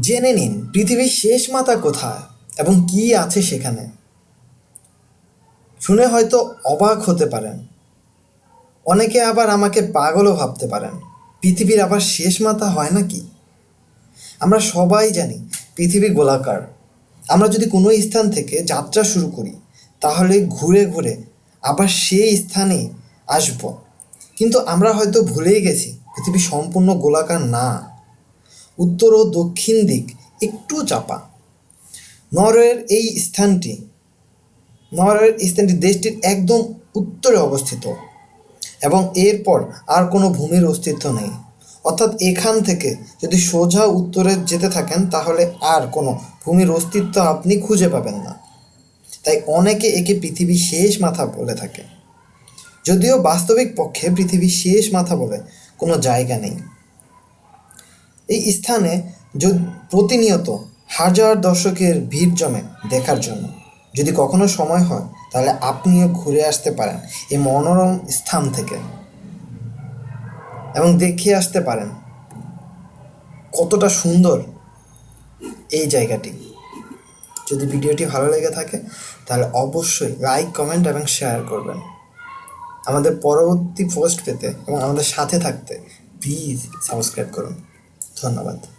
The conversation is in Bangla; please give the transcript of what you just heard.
জেনে নিন, পৃথিবীর শেষ মাথা কোথায় এবং কি আছে সেখানে। শুনে হয়তো অবাক হতে পারেন। অনেকে আবার আমাকে পাগলও ভাবতে পারেন, পৃথিবীর আবার শেষ মাথা হয় নাকি? আমরা সবাই জানি পৃথিবী গোলাকার। আমরা যদি কোনো স্থান থেকে যাত্রা শুরু করি, তাহলে ঘুরে ঘুরে আবার সেই স্থানে আসব। কিন্তু আমরা হয়তো ভুলেই গেছি, পৃথিবী সম্পূর্ণ গোলাকার না। উত্তর ও দক্ষিণ দিক একটু চাপা। নরওয়ের এই স্থানটি, নরওয়ের স্থানটি দেশটির একদম উত্তরে অবস্থিত এবং এরপর আর কোনো ভূমির অস্তিত্ব নেই। অর্থাৎ এখান থেকে যদি সোজা উত্তরে যেতে থাকেন, তাহলে আর কোনো ভূমির অস্তিত্ব আপনি খুঁজে পাবেন না। তাই অনেকে একে পৃথিবীর শেষ মাথা বলে থাকে। যদিও বাস্তবিক পক্ষে পৃথিবীর শেষ মাথা বলে কোনো জায়গা নেই। এই স্থানে প্রতিনিয়ত হাজার দর্শকের ভিড় জমে দেখার জন্য। যদি কখনো সময় হয়, তাহলে আপনিও ঘুরে আসতে পারেন এই মনোরম স্থান থেকে। এবং দেখে আসতে পারেন কতটা সুন্দর এই জায়গাটি। যদি ভিডিওটি ভালো লেগে থাকে, তাহলে অবশ্যই লাইক, কমেন্ট এবং শেয়ার করবেন। আমাদের পরবর্তী পোস্ট পেতে এবং আমাদের সাথে থাকতে প্লিজ সাবস্ক্রাইব করুন। son 90.